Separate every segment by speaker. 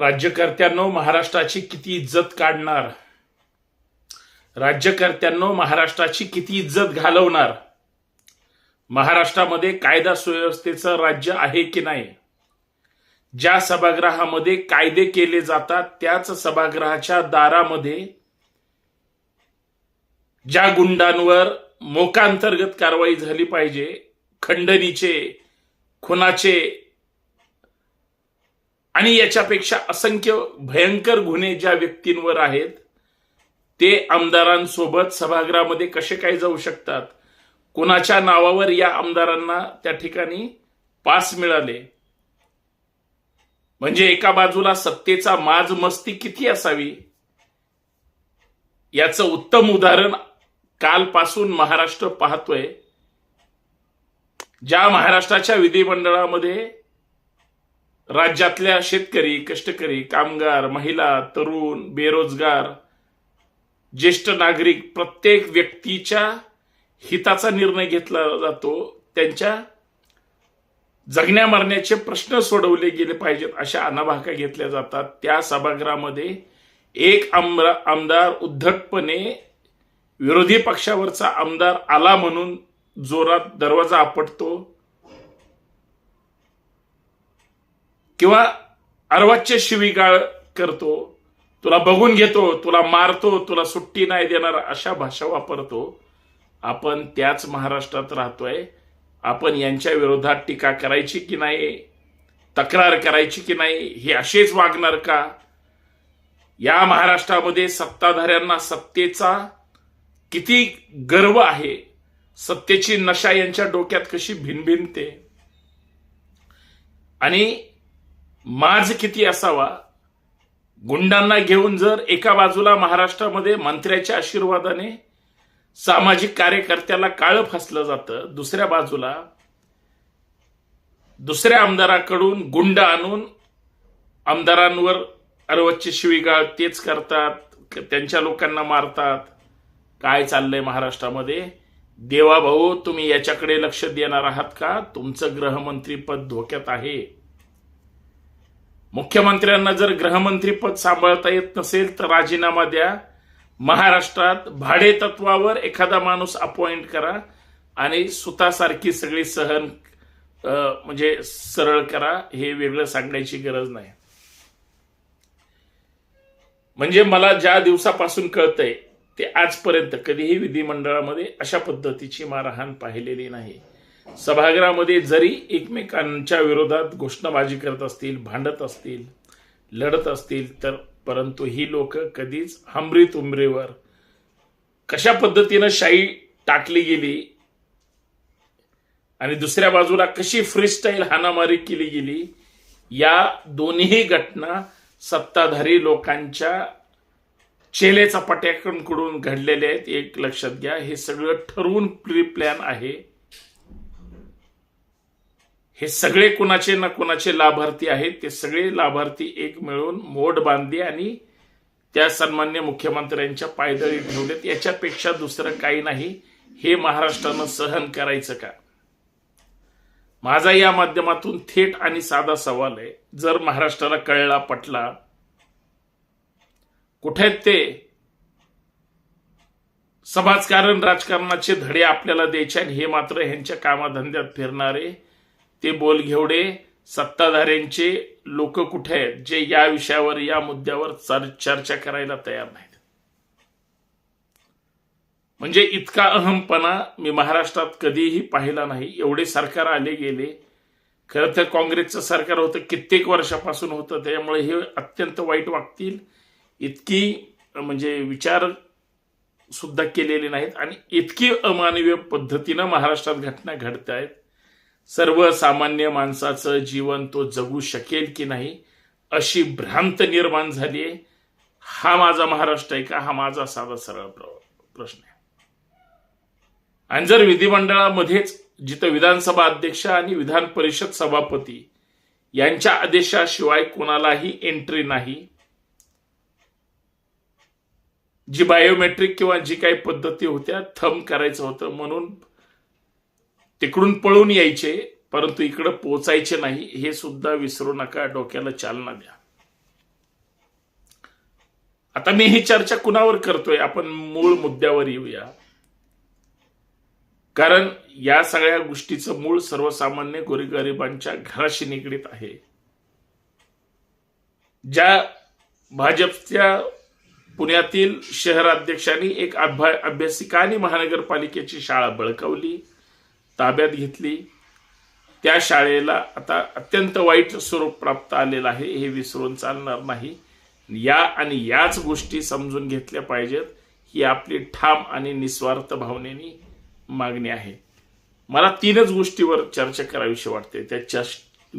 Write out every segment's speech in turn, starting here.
Speaker 1: राज्यकर्त्यांनो महाराष्ट्राची किती इज्जत काढणार? राज्यकर्त्यांनो महाराष्ट्राची किती इज्जत घालवणार? महाराष्ट्रामध्ये कायदा सुव्यवस्थेचं राज्य आहे की नाही? ज्या सभागृहामध्ये कायदे केले जातात त्याच सभागृहाच्या दारामध्ये ज्या गुंडांवर मोकांतर्गत कारवाई झाली पाहिजे खंडणीचे खुनाचे आणि याच्यापेक्षा असंख्य भयंकर गुन्हे ज्या व्यक्तींवर आहेत ते आमदारांसोबत सभागृहामध्ये कसे काय जाऊ शकतात? कोणाच्या नावावर या आमदारांना त्या ठिकाणी पास मिळाले? म्हणजे एका बाजूला सत्तेचा माज मस्ती किती असावी? याचं उत्तम उदाहरण कालपासून महाराष्ट्र पाहतोय. ज्या महाराष्ट्राच्या विधिमंडळामध्ये राज्यातल्या शेतकरी कष्टकरी कामगार महिला तरुण बेरोजगार ज्येष्ठ नागरिक प्रत्येक व्यक्तीच्या हिताचा निर्णय घेतला जातो. त्यांच्या जगण्या मरण्याचे प्रश्न सोडवले गेले पाहिजेत अशा अनाभाका घेतल्या जातात. त्या सभागृहामध्ये एक आमरा आमदार उद्धटपणे विरोधी पक्षावरचा आमदार आला म्हणून जोरात दरवाजा आपटतो. किंवा अर्वाच्य शिवीगाळ करतो तुला बघून घेतो तुला मारतो तुला सुट्टी नाही देणार अशा भाषा वापरतो. आपण त्याच महाराष्ट्रात राहतोय. आपण यांच्या विरोधात टीका करायची की नाही तक्रार करायची की नाही हे असेच वागणार का? या महाराष्ट्रामध्ये सत्ताधाऱ्यांना सत्तेचा किती गर्व आहे सत्तेची नशा यांच्या डोक्यात कशी भिनभिनते? आणि माज किती असावा? गुंडांना घेऊन जर एका बाजूला महाराष्ट्रामध्ये मंत्र्याच्या आशीर्वादाने सामाजिक कार्यकर्त्याला काळं फासलं जातं दुसऱ्या बाजूला दुसऱ्या आमदाराकडून गुंड आणून आमदारांवर अर्वच्चे शिवीगाळ तेच करतात त्यांच्या लोकांना मारतात. काय चाललंय महाराष्ट्रामध्ये? देवा भाऊ तुम्ही याच्याकडे लक्ष देणार आहात का? तुमचं गृहमंत्रीपद धोक्यात आहे. मुख्यमंत्र्यांना जर गृहमंत्रीपद सांभाळता येत नसेल तर राजीनामा द्या. महाराष्ट्रात भाडे तत्वावर एखादा माणूस अपॉइंट करा आणि सुतासारखी सगळी सहन म्हणजे सरळ करा हे वेगळं सांगण्याची गरज नाही. म्हणजे मला ज्या दिवसापासून कळतंय ते आजपर्यंत कधीही विधिमंडळामध्ये अशा पद्धतीची मारहाण पाहिलेली नाही. सभागृहामध्ये जरी एकमेकांच्या विरोधात घोषणाबाजी करत असतील भांडत असतील लढत असतील तर परंतु ही लोक कधीच हमरीत उमरीवर कशा पद्धतीनं शाई टाकली गेली आणि दुसऱ्या बाजूला कशी फ्रीस्टाईल हाणामारी केली गेली या दोन्ही घटना सत्ताधारी लोकांच्या चेलेचा पट्याकडून घडलेले आहेत. एक लक्षात घ्या हे सगळं ठरवून प्री प्लॅन आहे. हे सगळे कुणाचे ना कुणाचे लाभार्थी आहेत ते सगळे लाभार्थी एक मिळून मोड बांधले आणि त्या सन्मान्य मुख्यमंत्र्यांच्या पायदळी ठेवलेत. याच्यापेक्षा दुसरं काही नाही. हे महाराष्ट्रानं सहन करायचं का? माझा या माध्यमातून थेट आणि साधा सवाल आहे. जर महाराष्ट्राला कळला पटला कुठे आहेत ते? समाजकारण राजकारणाचे धडे आपल्याला द्यायचे आणि हे मात्र ह्यांच्या कामाधंद्यात फिरणारे ते बोलघेवडे सत्ताधाऱ्यांचे लोक कुठे आहेत जे या विषयावर या मुद्द्यावर चर्चा करायला तयार नाहीत. म्हणजे इतका अहमपणा मी महाराष्ट्रात कधीही पाहिला नाही. एवढे सरकार आले गेले. खरं तर काँग्रेसचं सरकार होतं कित्येक वर्षापासून होतं. त्यामुळे हे अत्यंत वाईट वागतील. इतकी म्हणजे विचार सुद्धा केलेले नाहीत. आणि इतकी अमानवीय पद्धतीनं महाराष्ट्रात घटना घडत आहेत सर्वसामान्य माणसाचं जीवन तो जगू शकेल की नाही अशी भ्रांत निर्माण झाली आहे. हा माझा महाराष्ट्र आहे का? हा माझा साधा सरळ प्रश्न आहे. आणि जर विधिमंडळामध्येच जिथं विधानसभा अध्यक्ष आणि विधान परिषद सभापती यांच्या आदेशाशिवाय कोणालाही एंट्री नाही जी बायोमेट्रिक किंवा जी काही पद्धती होत्या थंब करायचं होतं म्हणून तिकडून पळून यायचे परंतु इकडं पोचायचे नाही. हे सुद्धा विसरू नका डोक्याला चालना द्या. आता मी ही चर्चा कुणावर करतोय? आपण मूळ मुद्द्यावर येऊया. कारण या सगळ्या गोष्टीचं मूळ सर्वसामान्य गोरगरिबांच्या घराशी निगडीत आहे. ज्या भाजपच्या पुण्यातील शहराध्यक्षांनी एक अभ्या अभ्यासिका आणि महानगरपालिकेची शाळा बळकावली ताब्यात घेतली. त्या शाळेला आता अत्यंत वाईट स्वरूप प्राप्त आलेलं आहे हे विसरून चालणार नाही. या आणि याच गोष्टी समजून घेतल्या पाहिजेत ही आपली ठाम आणि निस्वार्थ भावनेनी मागणी आहे. मला तीनच गोष्टीवर चर्चा करावीशी वाटते त्या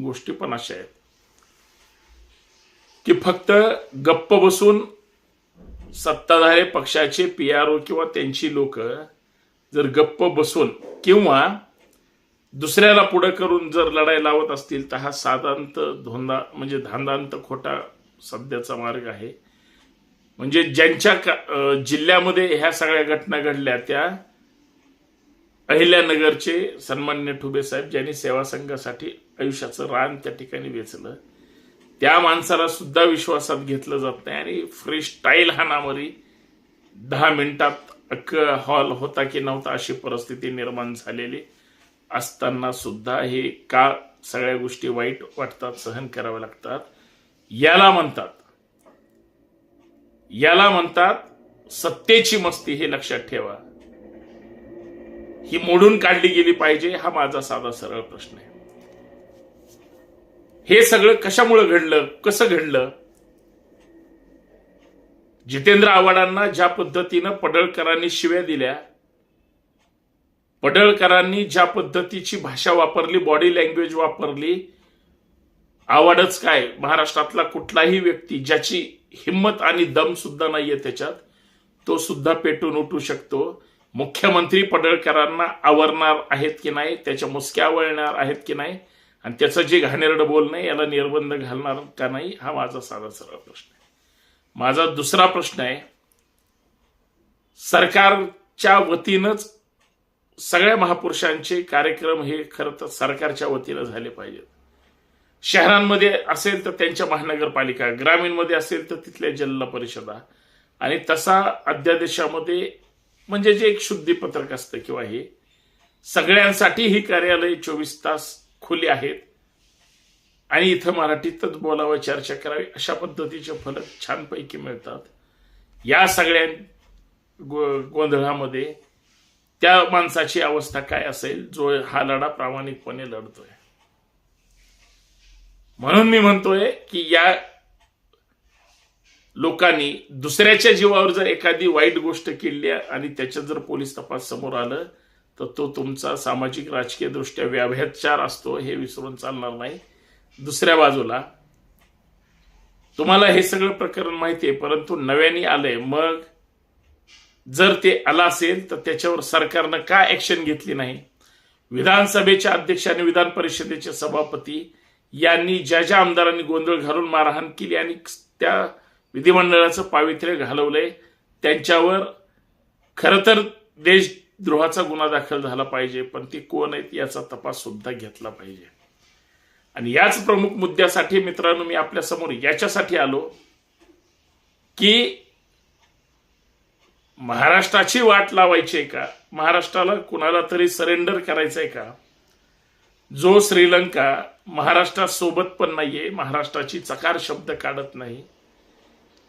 Speaker 1: गोष्टी पण अशा आहेत. की फक्त गप्प बसून सत्ताधारी पक्षाचे पी आर ओ किंवा त्यांची लोक जर गप्प बसून किंवा दुसऱ्याला पुढं करून जर लढाई लावत असतील तर हा साधारणत धोंदा म्हणजे धांदांत खोटा सध्याचा मार्ग आहे. म्हणजे ज्यांच्या जिल्ह्यामध्ये ह्या सगळ्या घटना घडल्या त्या अहिल्यानगरचे सन्मान्य ठुबे साहेब ज्यांनी सेवा संघासाठी आयुष्याचं रान त्या ठिकाणी वेचलं. त्या माणसाला सुद्धा विश्वासात घेतलं जात नाही आणि फ्री स्टाईल हाणामारी दहा मिनिटात अख्ख हॉल होता की नव्हता अशी परिस्थिती निर्माण झालेली. असताना सुद्धा हे का सगळ्या गोष्टी वाईट वाटतात सहन कराव्या लागतात? याला म्हणतात. याला म्हणतात सत्तेची मस्ती हे लक्षात ठेवा. ही मोडून काढली गेली पाहिजे हा माझा साधा सरळ प्रश्न आहे. हे सगळं कशामुळे घडलं कसं घडलं? जितेंद्र आव्हाडांना ज्या पद्धतीनं पडळकरांनी शिव्या दिल्या पडळकरांनी ज्या पद्धतीची भाषा वापरली बॉडी लँग्वेज वापरली आवडच काय? महाराष्ट्रातला कुठलाही व्यक्ती ज्याची हिंमत आणि दम सुद्धा नाहीये त्याच्यात तो सुद्धा पेटून उठू शकतो. मुख्यमंत्री पडळकरांना आवरणार आहेत की नाही? त्याच्या मुसक्या आवळणार आहेत की नाही? आणि त्याचं जे घाणेरड बोलणं याला निर्बंध घालणार का नाही? हा माझा साधा सरळ प्रश्न आहे. माझा दुसरा प्रश्न आहे सरकारच्या वतीनंच सगळ्या महापुरुषांचे कार्यक्रम हे खरं तर सरकारच्या वतीनं झाले पाहिजेत. शहरांमध्ये असेल तर त्यांच्या महानगरपालिका ग्रामीणमध्ये असेल तर तिथल्या जिल्हा परिषदा. आणि तसा अध्यादेशामध्ये म्हणजे जे एक शुद्धीपत्रक असतं किंवा हे सगळ्यांसाठी ही कार्यालय चोवीस तास खुली आहेत. आणि इथं मराठीतच बोलावं चर्चा करावी अशा पद्धतीचे फलक छानपैकी मिळतात. या सगळ्या गो गोंधळामध्ये त्या माणसाची अवस्था काय असेल जो हा लढा प्रामाणिकपणे लढतोय. म्हणून मी म्हणतोय की या लोकांनी दुसऱ्याच्या जीवावर जर एखादी वाईट गोष्ट केली आणि त्याच्यात जर पोलीस तपास समोर आलं तर तो तुमचा सामाजिक राजकीय दृष्ट्या व्याभ्याचार असतो हे विसरून चालणार नाही. दुसऱ्या बाजूला तुम्हाला हे सगळं प्रकरण माहिती आहे परंतु नव्याने आलंय. मग जर ते आलं असेल तर त्याच्यावर सरकारनं का ऍक्शन घेतली नाही? विधानसभेच्या अध्यक्ष आणि विधान परिषदेचे सभापती यांनी ज्या ज्या आमदारांनी गोंधळ घालून मारहाण केली आणि त्या विधिमंडळाचं पावित्र्य घालवलंय त्यांच्यावर खरं तर देशद्रोहाचा गुन्हा दाखल झाला पाहिजे पण ते कोण आहेत याचा तपास सुद्धा घेतला पाहिजे. आणि याच प्रमुख मुद्द्यासाठी मित्रांनो मी आपल्यासमोर याच्यासाठी आलो की महाराष्ट्राची वाट लावायची आहे का? महाराष्ट्राला कुणाला तरी सरेंडर करायचं आहे का? जो श्रीलंका महाराष्ट्रासोबत पण नाहीये महाराष्ट्राची चकार शब्द काढत नाही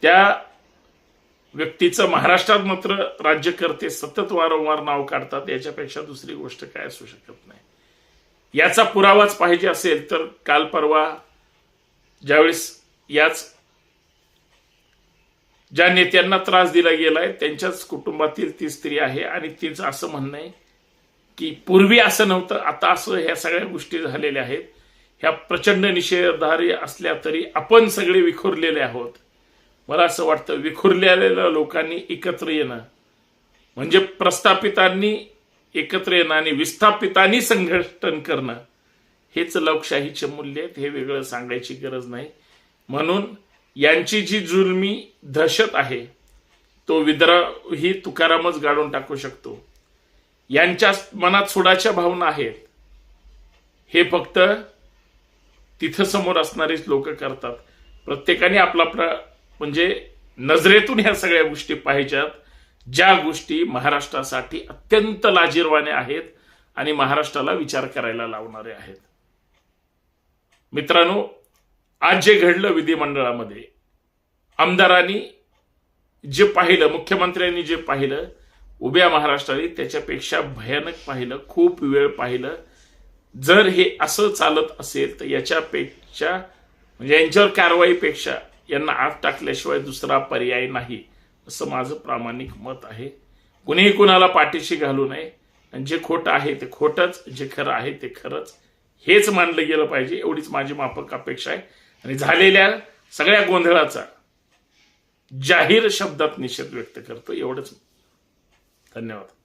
Speaker 1: त्या व्यक्तीचं महाराष्ट्रात मात्र राज्यकर्ते सतत वारंवार नाव काढतात याच्यापेक्षा दुसरी गोष्ट काय असू शकत नाही. याचा पुरावाच पाहिजे असेल तर काल परवा ज्यावेळेस याच ज्या नेत्यांना त्रास दिला गेलाय त्यांच्याच कुटुंबातील ती स्त्री आहे आणि तिचं असं म्हणणं आहे की पूर्वी असं नव्हतं आता असं ह्या सगळ्या गोष्टी झालेल्या आहेत. ह्या प्रचंड निषेधारी असल्या तरी आपण सगळे विखुरलेले आहोत. मला असं वाटतं विखुरलेल्या लोकांनी एकत्र येणं. म्हणजे प्रस्थापितांनी एकत्र येणं आणि विस्थापितांनी संघटन करणं. हेच लोकशाहीचे मूल्य आहेत हे वेगळं सांगायची गरज नाही. म्हणून यांची जी जुलमी दहशत आहे तो विद्रोह ही तुकारामच गाडून टाकू शकतो. यांच्या मनात सुडाच्या भावना आहेत. हे फक्त तिथं समोर असणारीच लोक करतात. प्रत्येकाने आपला म्हणजे नजरेतून ह्या सगळ्या गोष्टी पाहिजेत ज्या गोष्टी महाराष्ट्रासाठी अत्यंत लाजीरवाने आहेत आणि महाराष्ट्राला विचार करायला लावणारे आहेत. मित्रांनो आज जे घडलं विधिमंडळामध्ये आमदारांनी जे पाहिलं मुख्यमंत्र्यांनी जे पाहिलं उभ्या महाराष्ट्राने त्याच्यापेक्षा भयानक पाहिलं खूप वेळ पाहिलं. जर हे असं चालत असेल तर याच्यापेक्षा म्हणजे यांच्यावर कारवाईपेक्षा यांना आत टाकल्याशिवाय दुसरा पर्याय नाही असं माझं प्रामाणिक मत आहे. कुणीही कुणाला पाठीशी घालू नये. आणि जे खोटं आहे ते खोटंच जे खरं आहे ते खरंच. हेच मानलं गेलं पाहिजे एवढीच माझी माफक अपेक्षा आहे. आणि झालेल्या सगळ्या गोंधळाचा जाहीर शब्दात निषेध व्यक्त करतो. एवढंच. धन्यवाद.